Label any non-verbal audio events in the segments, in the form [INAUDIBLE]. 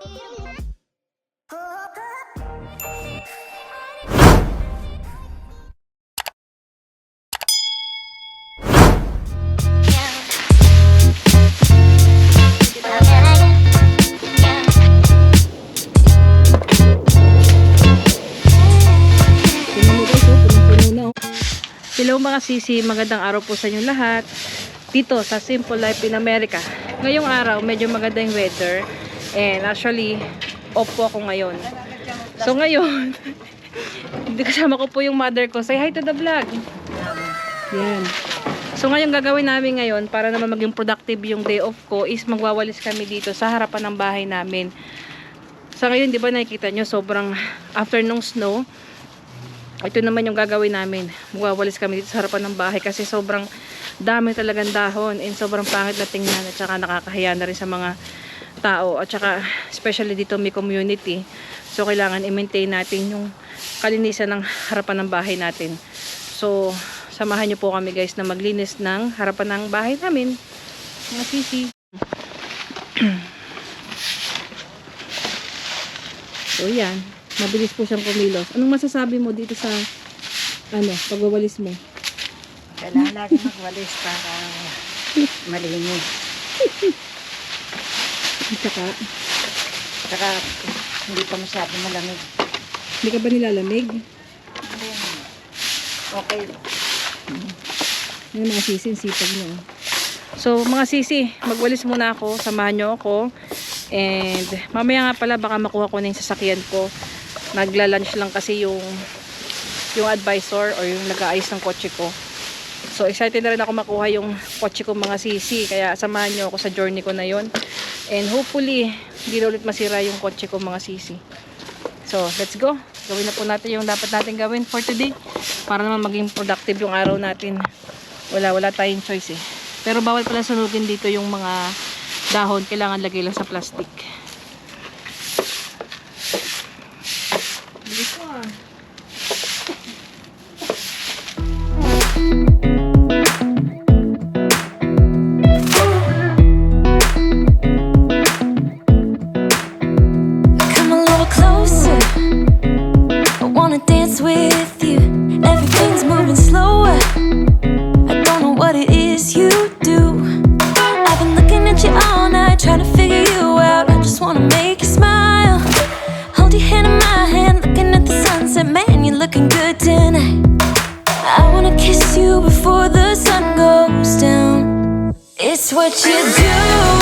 Hello mga sisi, magandang araw po sa inyo lahat. Dito sa Simple Life in America. Ngayong araw, medyo maganda yung weather. And actually, off po ako ngayon. So ngayon, [LAUGHS] kasama ko po yung mother ko. Say hi to the vlog. Yan. So ngayon gagawin namin ngayon para naman maging productive yung day off ko is magwawalis kami dito sa harapan ng bahay namin. Sa ngayon, di ba nakikita nyo, sobrang after nung snow, ito naman yung gagawin namin. Magwawalis kami dito sa harapan ng bahay kasi sobrang dami talagang dahon and sobrang pangit na tingnan at saka nakakahiya na rin sa mga tao at saka especially dito may community. So kailangan i-maintain natin yung kalinisan ng harapan ng bahay natin. So samahan niyo po kami guys na maglinis ng harapan ng bahay namin. Mga sisi. [CLEARS THROAT] so yan. Mabilis po siyang kumilos. Anong masasabi mo dito sa ano, pagwawalis mo? Kailangan lagi magwalis para [LAUGHS] malinis. At saka, Saka hindi pa masyado malamig. hindi ka ba nilalamig? Okay. Yung mga sisi, sipag niyo. So, mga sisi, magwalis muna ako. Samahan niyo ako. And, mamaya nga pala, baka makuha ko na yung sasakyan ko. Nagla-lunch lang kasi yung yung advisor or yung nag-aayos ng kotse ko. So, excited na rin ako makuha yung kotse ko mga sisi. Kaya, samahan niyo ako sa journey ko na yon And, hopefully, hindi na ulit masira yung kotse ko mga sisi. So, let's go. Gawin na po natin yung dapat natin gawin for today. Para naman maging productive yung araw natin. Wala, wala tayong choice eh. Pero bawal pala sunugin dito yung mga dahon. Kailangan lagay lang sa plastic. Bilis ah. Wanna dance with you. Everything's moving slower. I don't know what it is you do. I've been looking at you all night, trying to figure you out. I just wanna make you smile. Hold your hand in my hand, looking at the sunset. Man, you're looking good tonight. I wanna kiss you before the sun goes down. It's what you're doing,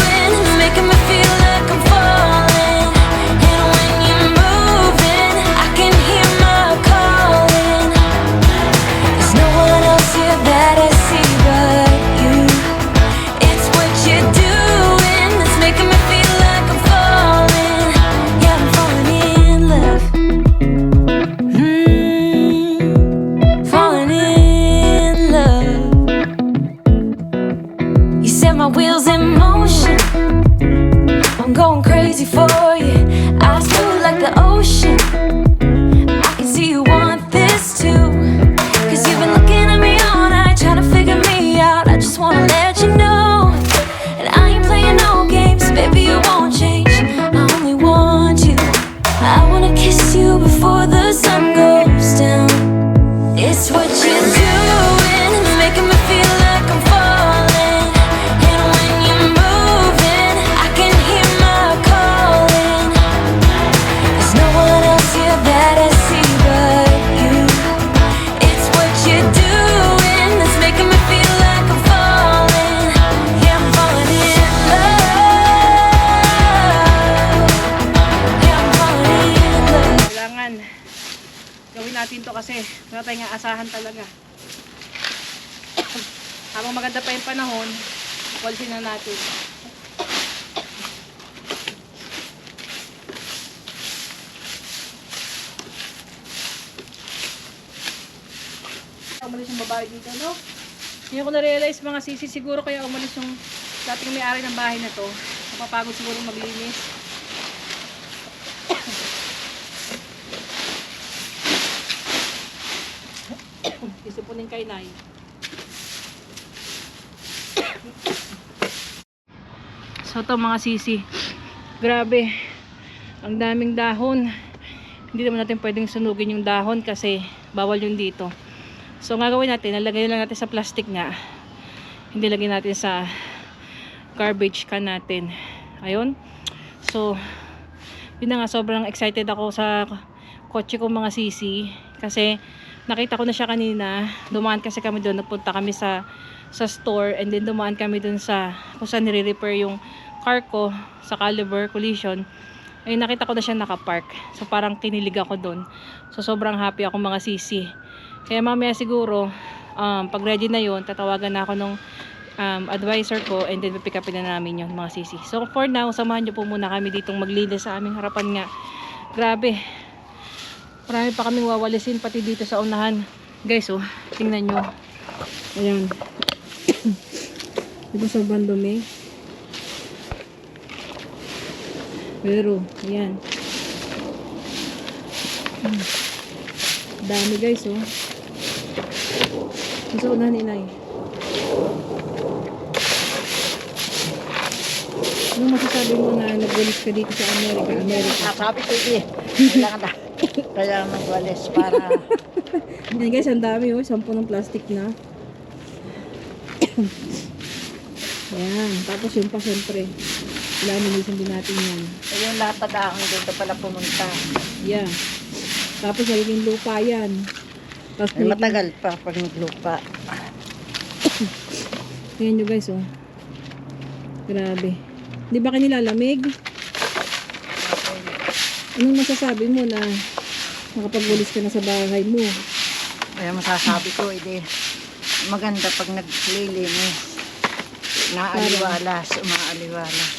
natin to kasi wala tayong aasahan talaga. [CLEARS THROAT] Habang maganda pa yung panahon, walisin na natin. Umalis yung babae dito, no? Ngayon ko na-realize mga sisi, siguro kaya umalis yung dating may-ari ng bahay na to. Napapagod siguro maglinis. Isipunin kay Nay. So to mga sisi. Grabe. Ang daming dahon. Hindi naman natin pwedeng sunugin yung dahon kasi bawal yun dito. So, ang gagawin natin, nalagay lang natin sa plastic nga. Hindi lagyan natin sa garbage can natin. Ayun. So, yun na nga, sobrang excited ako sa kotse ko mga sisi. Kasi, nakita ko na siya kanina. Dumaan kasi kami doon. Nagpunta kami sa sa store and then dumaan kami doon sa kung saan nire-repair yung car ko sa Caliber Collision. Ay nakita ko na siya nakapark. So parang kinilig ako doon. So sobrang happy ako mga sisi. Kaya mamaya siguro um, pag ready na yon tatawagan na ako nung um, advisor ko and then pick upin na namin yun mga sisi. So for now samahan nyo po muna kami ditong maglinis sa aming harapan nga. Grabe marami pa kaming wawalisin pati dito sa unahan. Guys oh tingnan nyo. Ayan. Diba sobrang dumi? Pero ayan. Dami guys oh. Sa unahan inay Anong masasabi mo na nagwalis ka dito sa Amerika? Amerika. Sabi ko, eh, kailangan na. Kaya magwalis para [LAUGHS] Yan guys, ang dami oh. Sampo ng plastic na. [COUGHS] Ayan. Tapos yung pa syempre. Laminasin din natin yan. yung lahat na dahon dito pala pumunta. Yeah. Tapos nagiging lupa yan. Tapos Ay, nagiging- matagal pa pag naglupa. [COUGHS] Tingnan nyo guys oh. Grabe. Di ba kanilalamig? Anong masasabi mo na nakapagwalis ka na sa bahay mo? Kaya masasabi ko, edi maganda pag naglilinis. Naaliwalas, umaaliwalas.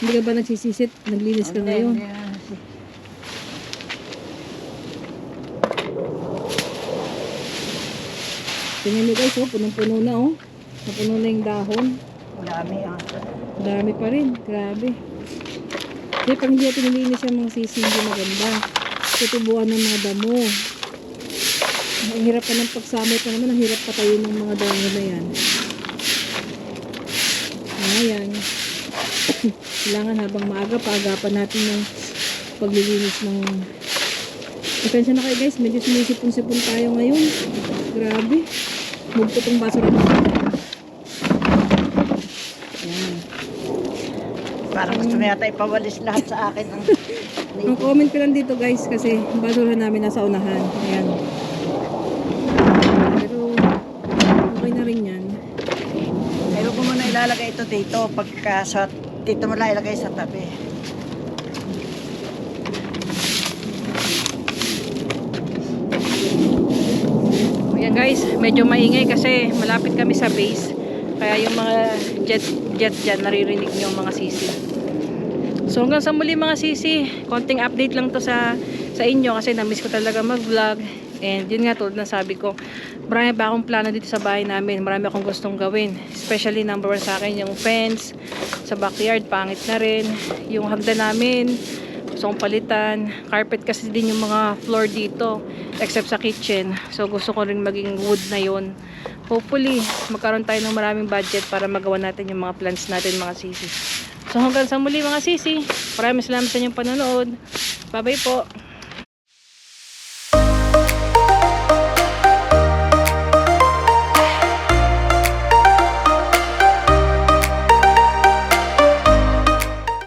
Hindi ka ba nagsisisit? Naglinis ka Hindi, ngayon? hindi Tingnan nyo guys oh. Punong-puno na oh. Napuno na yung dahon. Ang dami ah. Dami pa rin. Grabe. Kasi pag hindi natin nilinis yung mga sisi, hindi maganda. Tutubuan ng mga damo. Ang hirap pa ng pagsamay pa naman. Ang hirap patayin ng mga damo na yan. Ayan. Kailangan habang maaga, paagapan natin yung paglilinis ng... Pasensya na kayo guys, medyo sumisipon-sipon tayo ngayon. Grabe. Mugto tong basura. Ayan. Parang gusto mo yata ipawalis lahat sa akin. Ang, Ang comment ko lang dito guys kasi basurahan namin nasa unahan. Ayan. Pero okay na rin yan. Ayaw ko muna ilalagay ito dito pagka sa dito mo lang ilagay sa tabi. Ayan guys, medyo maingay kasi malapit kami sa base. Kaya yung mga jet jet dyan, naririnig nyo mga sisi. So hanggang sa muli mga sisi, konting update lang to sa sa inyo kasi na-miss ko talaga mag-vlog. And yun nga tulad na sabi ko, marami pa akong plano dito sa bahay namin. Marami akong gustong gawin. Especially number one sa akin, yung fence sa backyard, pangit na rin. Yung hagdan namin, gusto kong palitan. Carpet kasi din yung mga floor dito, except sa kitchen. So gusto ko rin maging wood na yon. Hopefully, magkaroon tayo ng maraming budget para magawa natin yung mga plans natin mga sisi. So hanggang sa muli mga sisi, maraming salamat sa inyong panonood. Bye bye po.